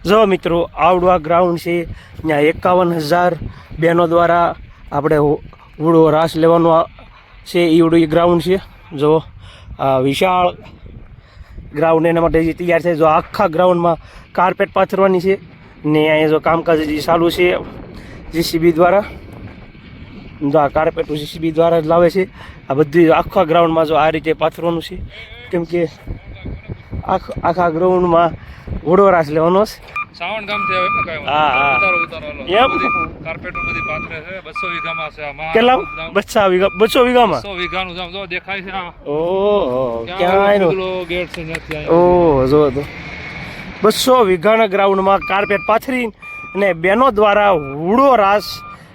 જો મિત્રો, આવડવા ગ્રાઉન્ડ છે, ત્યાં એકાવન હજાર બહેનો દ્વારા આપણે ઉડો રાસ લેવાનો છે એવડું એ ગ્રાઉન્ડ છે. જો વિશાળ ગ્રાઉન્ડ એના માટે તૈયાર છે. જો આખા ગ્રાઉન્ડમાં કાર્પેટ પાથરવાની છે ને અહીંયા જો કામકાજ જે ચાલુ છે જીસીબી દ્વારા. જો આ કાર્પેટ જીસીબી દ્વારા જ લાવે છે. આ બધી આખા ગ્રાઉન્ડમાં જો આ રીતે પાથરવાનું છે. કેમ કે આખ ગ્રાઉન્ડમાં ઘોડો રાસ લેવાનો છે. સાવણ ગામ છે હવે હા, હા. ઉતારો ઉતારો એમ? કાર્પેટો બધી પાથરે છે. બસો વીઘામાં છે આમાં કેટલા? ગામ. બચ્ચા વીઘા બસો વીઘામાં? બસો વીઘાનું ગામ જો દેખાય છે આ. ઓહો ક્યાં ગેટ છે ત્યાંથી અહીંયા. ઓહો જો તો. બસો વીઘાના ગ્રાઉન્ડમાં કાર્પેટ પાથરી અને બેનો દ્વારા હુડો રાસ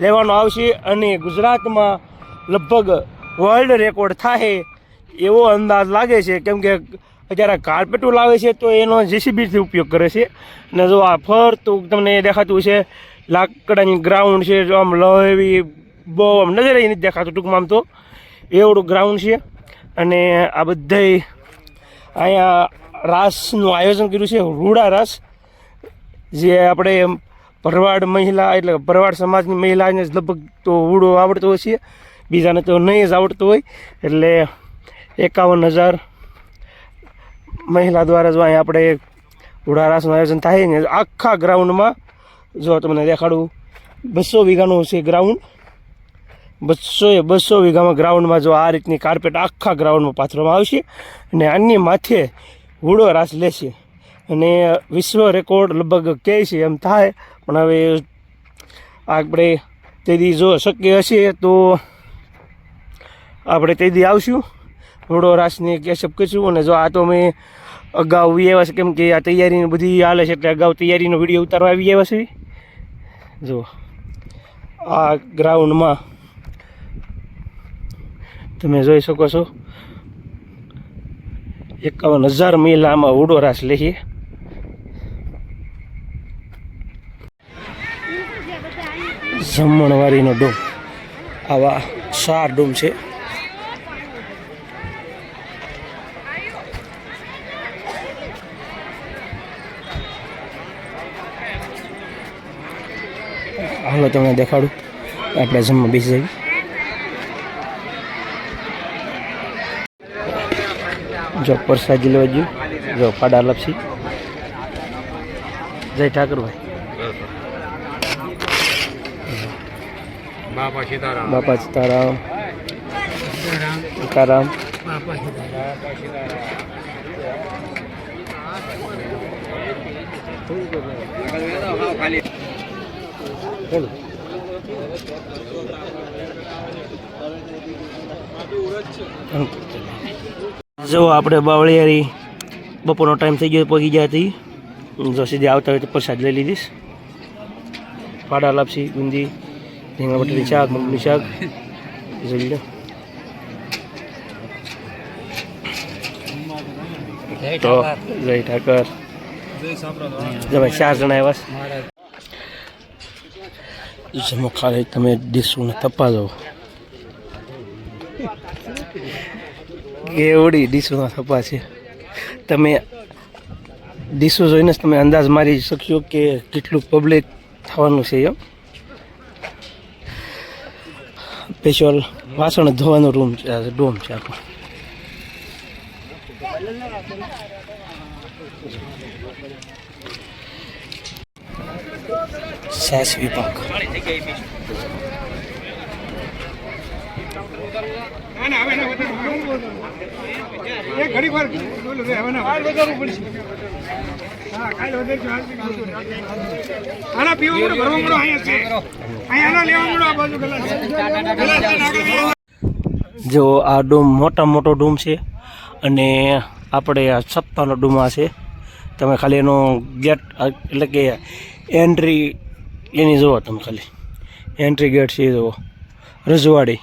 લેવાનો આવશે અને ગુજરાતમાં લગભગ વર્લ્ડ રેકોર્ડ થાય એવો અંદાજ લાગે છે. કેમ કે અત્યારે કાર્પેટો લાવે છે તો એનો જેસીબીથી ઉપયોગ કરે છે. અને જો આ ફરતું તમને દેખાતું છે લાકડાની ગ્રાઉન્ડ છે, જો આમ લહેવી બહુ આમ નજરે નથી દેખાતું ટૂંકમાં આમ તો. એવડું ગ્રાઉન્ડ છે. અને આ બધાય અહીંયા રાસનું આયોજન કર્યું છે, રૂડા રાસ. જે આપણે ભરવાડ મહિલા એટલે ભરવાડ સમાજની મહિલાને જ લગભગ તો ઉડો આવડતો હોય છે. બીજાને તો નહીં જ આવડતો હોય. એટલે એકાવન હજાર મહિલા દ્વારા જો અહીંયા આપણે ઉડારાસનું આયોજન થાય ને આખા ગ્રાઉન્ડમાં જો તમને દેખાડું, બસો વીઘાનું છે ગ્રાઉન્ડ. બસો એ બસો વીઘામાં ગ્રાઉન્ડમાં જો આ રીતની કાર્પેટ આખા ગ્રાઉન્ડમાં પાથરવામાં આવશે અને આની માથે હુડો રાસ લેશે. અને વિશ્વ રેકોર્ડ લગભગ કહે છે એમ થાય, પણ હવે આપણે તેથી જો શક્ય હશે તો આપણે તેથી આવશું. હુડો રાસની કેશઅપ કરીશું અને જો આ તો મેં અગાઉ આવી આવ્યા છે કેમ કે આ તૈયારીની બધી હાલે છે એટલે અગાઉ તૈયારીનો વીડિયો ઉતારવા આવી આવ્યા છે. જો, આ ગ્રાઉન્ડમાં તમે જોઈ શકો છો. એકાવન હજાર મહિલામાં ઉડો રાસ લે છે. જમણવારીનો ડોમ. આવા ચાર ડોમ છે. હાલો તમને દેખાડું. આપણે જમવા બેસી જઈએ. જો પરસાદી લેવા ગયું જો પાડા લપસી. જય ઠાકરભાઈ. બાપા સીતારામ. બાપા સીતારામ. સીતારામ. બોલો. જો આપણે બાવળિયારી બપોરનો ટાઈમ થઈ ગયો પહોંચી ગયા હતી. જો સીધી આવતા હોય તો પ્રસાદ લઈ લીધીશ. પાડા લાપસી બુંદી રીંગણ બટરી શાક મગની શાક. જોઈ લો તો જય ઠાકર. તમે ચાર જણા આવ્યા જમો ખાલી તમે ડીશોને તપા જાઓ કેવડી ડીશોના થપ્પા છે. તમે ડીશો જોઈને તમે અંદાજ મારી શકશો કે કેટલું પબ્લિક થવાનું છે એમ. સ્પેશિયલ વાસણ ધોવાનો રૂમ છે ડોમ છે આખો સાસ વિભાગ ઘડી વાર બોલો હવે હવે ના વધારવું પડશે હા કાલે વધારજો આના. જો આ ડૂમ મોટા મોટો ડૂમ છે અને આપણે આ સત્તાનો ડોમ છે તમે ખાલી એનો ગેટ, એટલે કે એન્ટ્રી એની જુઓ તમે ખાલી. એન્ટ્રી ગેટ છે એ જુઓ રજવાડી.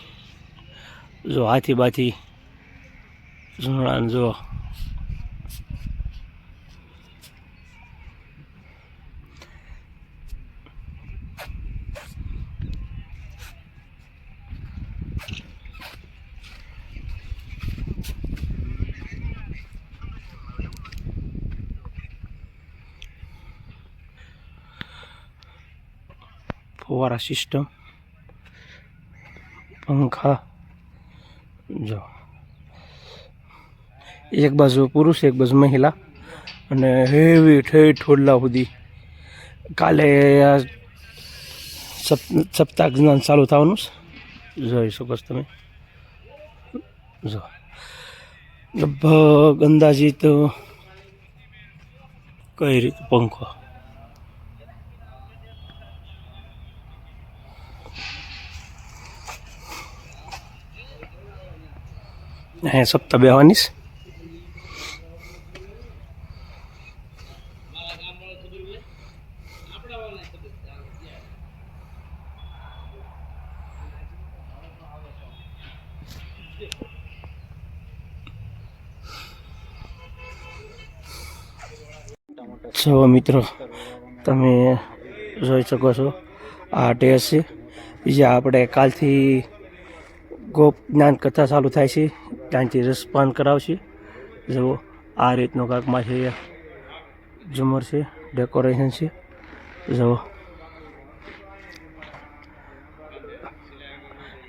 જો હાથી બાથી. ઝૂણા જો ફુવારા સિસ્ટમ પંખા. જો. એક બાજુ પુરુષ, એક બાજુ મહિલા. અને હેવી ઠેઠ ઠોડલા સુધી. કાલે સપ્તાહ જ્ઞાન ચાલુ થવાનું. જોઈ શકો છો તમે. જો. લગભગ અંદાજિત, કઈ રીતે પંખો? અહીંયા સપ્તાહ બેવાની છે. મિત્રો, તમે જોઈ શકો છો, આ ટેસ છે. બીજા આપણે કાલથી ગોપ જ્ઞાન કથા ચાલુ થાય છે, ત્યાંથી રસપાન કરાવશે. જુઓ, આ રીતનો કાંકમાં છે ઝુમર છે, ડેકોરેશન છે. જુઓ.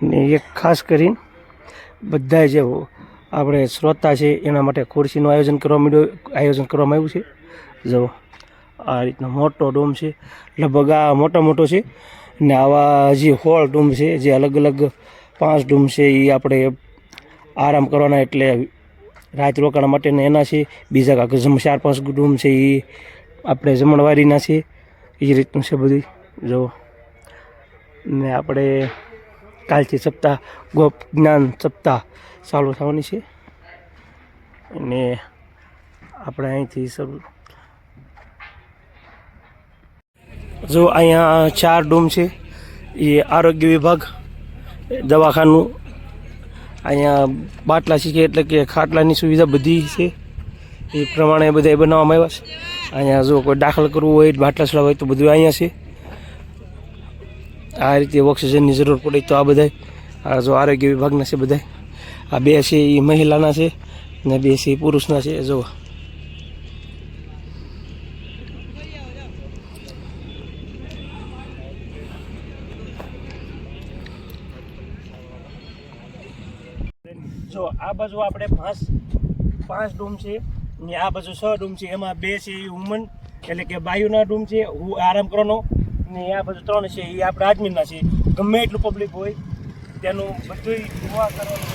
ને એક ખાસ કરીને બધા જે આપણે શ્રોતા છે, એના માટે ખુરશીનું આયોજન કરવા માંડ્યું, આયોજન કરવામાં આવ્યું છે. જુઓ, આ રીતનો મોટો ડોમ છે. લગભગ આ મોટો મોટો છે ને આવા જે હોળ ડોમ છે, જે અલગ અલગ પાંચ ડૂમ છે એ આપણે આરામ કરવાના એટલે રાત રોકાણ માટેના એના છે. બીજા કાંક ચાર પાંચ ડૂમ છે એ આપણે જમણવારીના છે. એ રીતનું છે બધું જો ને આપણે કાલથી સપ્તાહ ગોપ જ્ઞાન સપ્તાહ ચાલુ થવાની છે. અને આપણે અહીંથી શરૂ. જો અહીંયા ચાર ડૂમ છે. એ આરોગ્ય વિભાગ દવાખાનું. અહીંયા બાટલા છે એટલે કે ખાટલાની સુવિધા બધી છે. એ પ્રમાણે બધા બનાવવામાં આવ્યા છે. અહીંયા જો કોઈ દાખલ કરવું હોય, બાટલા ચડાવવા હોય તો બધું અહીંયા છે. આ રીતે ઓક્સિજનની જરૂર પડે તો આ બધા આ જો આરોગ્ય વિભાગના છે બધા આ બે છે એ મહિલાના છે ને બે છે એ પુરુષના છે. જો જો આ બાજુ આપણે પાંચ પાંચ ડૂમ છે ને આ બાજુ છ ડૂમ છે. એમાં બે છે એ વુમન એટલે કે બાયુના ડૂમ છે, હું આરામ કરવાનો. ને આ બાજુ ત્રણ છે એ આપણે આદમીના છે. ગમે એટલું પબ્લિક હોય, તેનું બધું જોવા કરવાનું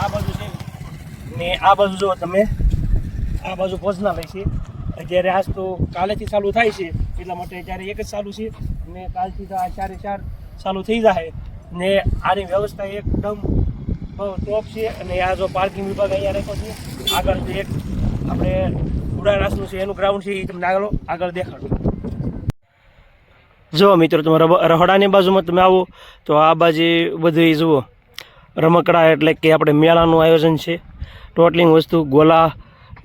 આ બાજુ છે. ને આ બાજુ જો તમે, આ બાજુ ભોજનાલય છે. જ્યારે આજ તો કાલેથી ચાલુ થાય છે, એટલા માટે જ્યારે એક જ ચાલુ છે. ને કાલથી તો આ ચારે ચાર ચાલુ થઈ જાય ને આની વ્યવસ્થા એકદમ ટોપ છે અને આ જો પાર્કિંગ વિભાગ અહીંયા રાખ્યો છે. આગળ જે એક આપણે ઉડારાસનું છે, એનું ગ્રાઉન્ડ છે, એ તમને આગળ આગળ દેખાડું. જુઓ મિત્રો, તમે રહોડાની બાજુમાં તમે આવો, તો આ બાજુ બધું જુઓ. રમકડા એટલે કે આપણે મેળાનું આયોજન છે. ટોટલિંગ વસ્તુ, ગોલા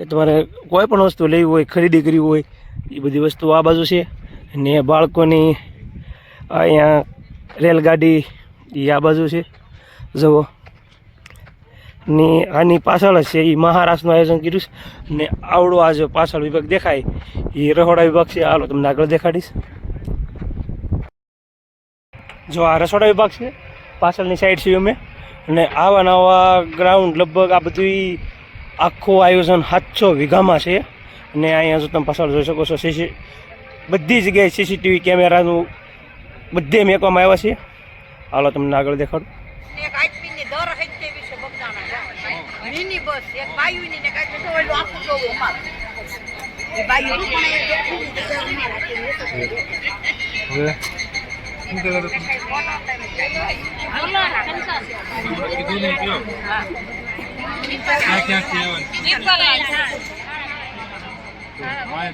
તમારે કોઈ પણ વસ્તુ લેવી હોય, ખરીદી કરવી હોય, એ બધી વસ્તુ આ બાજુ છે. ને બાળકોની અહીંયા રેલગાડી, એ આ બાજુ છે. જુઓ. ને આની પાછળ છે એ મહારાષ્ટ્રનું આયોજન કર્યું છે. ને આવડો આ જો પાછળ વિભાગ દેખાય એ રસોડા વિભાગ છે. હાલો, તમને આગળ દેખાડીશ. જો આ રસોડા વિભાગ છે, પાછળની સાઈડ છે અમે. અને આવા નવા ગ્રાઉન્ડ લગભગ આ બધું આખું આયોજન સાતસો વીઘામાં છે. અને અહીંયા જો તમે પાછળ જોઈ શકો છો સીસી બધી જગ્યાએ સીસીટીવી કેમેરાનું બધે મેકવામાં આવ્યા છે. હાલો, તમને આગળ દેખાડું એક આદમીની દર હૈતે વિશે બગદાણા મિની બસ એક બાયુની ને કાંઈ તો ઓલું આખું જોવું અમારું.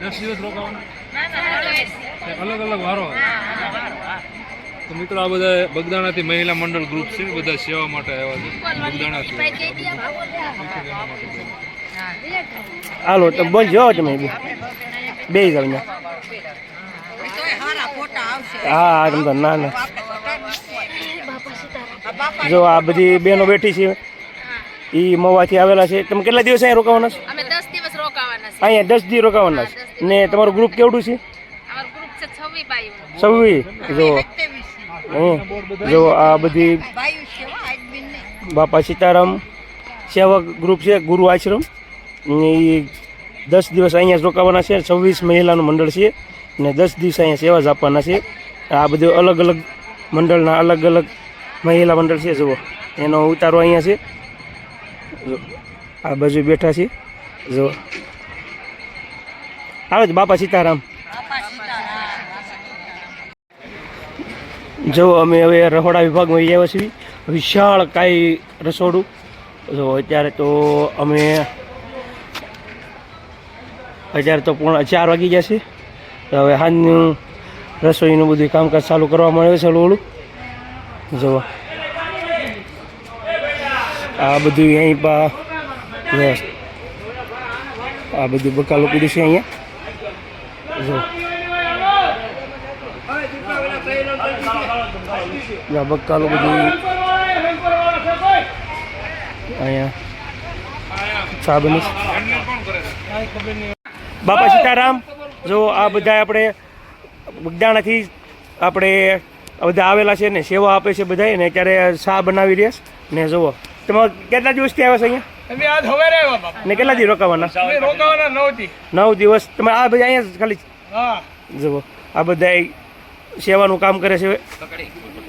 દસ દિવસ રોકાવાનું? અલગ અલગ વારો. તો મિત્રો આ બધા બગદાણાથી મહિલા મંડળ ગ્રુપ છે. બધા સેવા માટે આવ્યા છે. બગદાણાથી હાલો તો બોલજો તમે બે. આવશે હા તમ તો ના ના. જો આ બધી બહેનો બેઠી છે એ મવાથી આવેલા છે. તમે કેટલા દિવસ અહીંયા રોકાવાના છો? અમે 10 દિવસ રોકાવાના છે અહીંયા દસ દિવસ રોકાવાના છે. ને તમારું ગ્રુપ કેવડું છે? અમારું ગ્રુપ છે 26 બાઈઓ 26 જો. જો આ બધી બાપા સીતારામ સેવક ગ્રુપ છે, ગુરુ આશ્રમ. એ દસ દિવસ અહીંયા રોકાવાના છે, છવ્વીસ મહિલાનું મંડળ છે, ને દસ દિવસ અહીંયા સેવા જ આપવાના છે. આ બધું અલગ અલગ મંડળના અલગ અલગ મહિલા મંડળ છે, જુઓ. એનો ઉતારો અહીંયા છે. આ બાજુ બેઠા છે જો આવે જ બાપા સીતારામ બાપા સીતારામ જો અમે હવે રહોડા વિભાગમાં આવ્યા છીએ. વિશાળ કાંઈ રસોડું. જો અત્યારે તો અમે અત્યારે તો પૂર્ણ ચાર વાગી જશે તો હવે હાજનું રસોઈનું બધું કામકાજ ચાલુ કરવામાં આવ્યું છે ઓલું જો આ બધું અહીં પા આ બધું બકાલું પીડ્યું છે અહીંયા. જો આ બકાલું બધું અહીંયા ચા બની બાપા સીતારામ જો આ બધા આપણે બગદાણાથી આપણે બધા આવેલા છે ને સેવા આપે છે બધા ને ત્યારે ચા બનાવી રહ્યા ને જુઓ તમે કેટલા દિવસથી આવ્યા છે અહીંયા? ને કેટલા દિવસ રોકાવાના? નવ દિવસ. તમે આ બધા અહીંયા ખાલી જુઓ આ બધા સેવાનું કામ કરે છે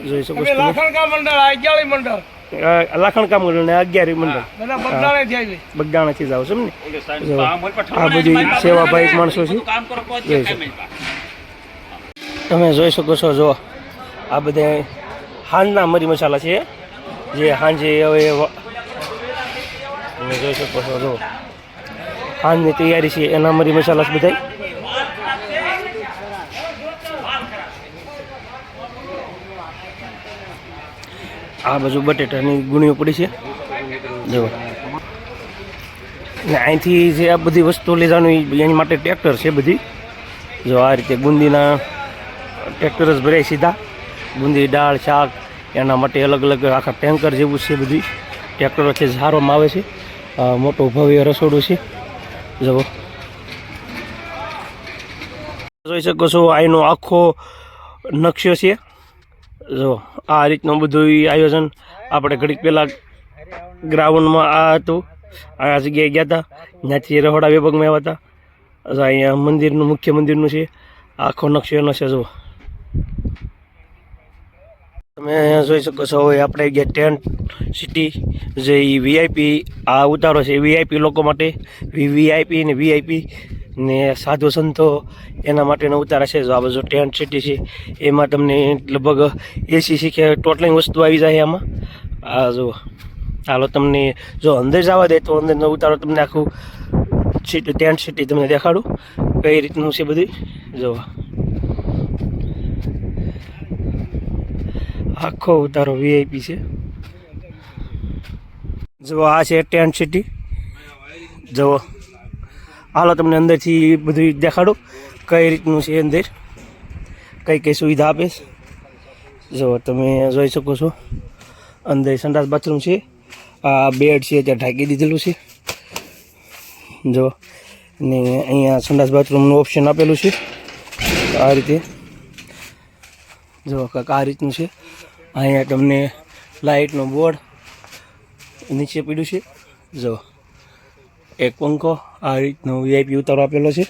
જોઈ શકો છો લાખણકા મંડળ અગિયારી મંડળ. લાખણકા લાખણ કામ ને અગિયારી મંડળ. બગદાણા થી આવી બગદાણાથી જ આવો છો ને? આ બધી સેવાભાવી માણસો છે. જોઈ શકો. તમે જોઈ શકો છો જો આ બધા હાંજના મરી મસાલા છે. જે હાંજે હવે તમે જોઈ શકો છો જો હાંજની તૈયારી છે એના મરી મસાલા છે બધા આ બાજુ બટેટાની ગુણીઓ પડી છે. જો. ને અહીંથી જે આ બધી વસ્તુ લેવાનું એની માટે ટ્રેક્ટર છે બધી. જો આ રીતે બુંદીના ટ્રેક્ટર જ ભરાય સીધા. બુંદી દાળ શાક, એના માટે અલગ અલગ આખા ટેન્કર જેવું છે બધી. ટ્રેક્ટરોથી ઝારવામાં આવે છે. મોટો ભવ્ય રસોડું છે. જુઓ જોઈ શકો છો અહીંનો આખો નકશો છે. જો, આ રીતનું બધું આયોજન આપણે ઘડીક પહેલાં ગ્રાઉન્ડમાં આ હતું. આ જગ્યાએ ગયા હતા. ત્યાંથી રહોડા વિભાગમાં આવ્યા હતા. જો, અહીંયા મંદિરનું, મુખ્ય મંદિરનું છે. આખો નકશો એનો છે જો તમે જોઈ શકો છો, હવે આપણે ગયા ટેન્ટ, સિટી, જે વીઆઈપી આ ઉતારો છે વીઆઈપી લોકો માટે. વીવીઆઈપી ને વીઆઈપી ને સાધુ સંતો એના માટેનો ઉતારા છે. જો આ બધું ટેન્ટ સિટી છે, એમાં તમને લગભગ એસી શીખે ટોટલી વસ્તુ આવી જાય આમાં. આ જુઓ. હાલો, તમને જો અંદર જવા દે તો અંદરનો ઉતારો તમને આખું સિટી, ટેન્ટ સિટી તમને દેખાડું. કઈ રીતનું છે બધી? જો આખો ઉતારો વીઆઈપી છે. જુઓ, આ છે ટેન્ટ સિટી. જુઓ. હાલો તમને અંદરથી બધું દેખાડું. કઈ રીતનું છે અંદર? કઈ કઈ સુવિધા આપે? જો, તમે જોઈ શકો છો. અંદર સંડાસ બાથરૂમ છે. આ બેડ છે, ત્યાં ઢાંકી દીધેલું છે. જો, ને અહીંયા સંડાસ બાથરૂમનું ઓપ્શન આપેલું છે. આ રીતે. જો, કાંક આ રીતનું છે. અહીંયા તમને લાઇટનું બોર્ડ નીચે પડ્યું છે. જો એક પંખો આ રીતનો વીઆઈપી ઉતારો આપેલો છે.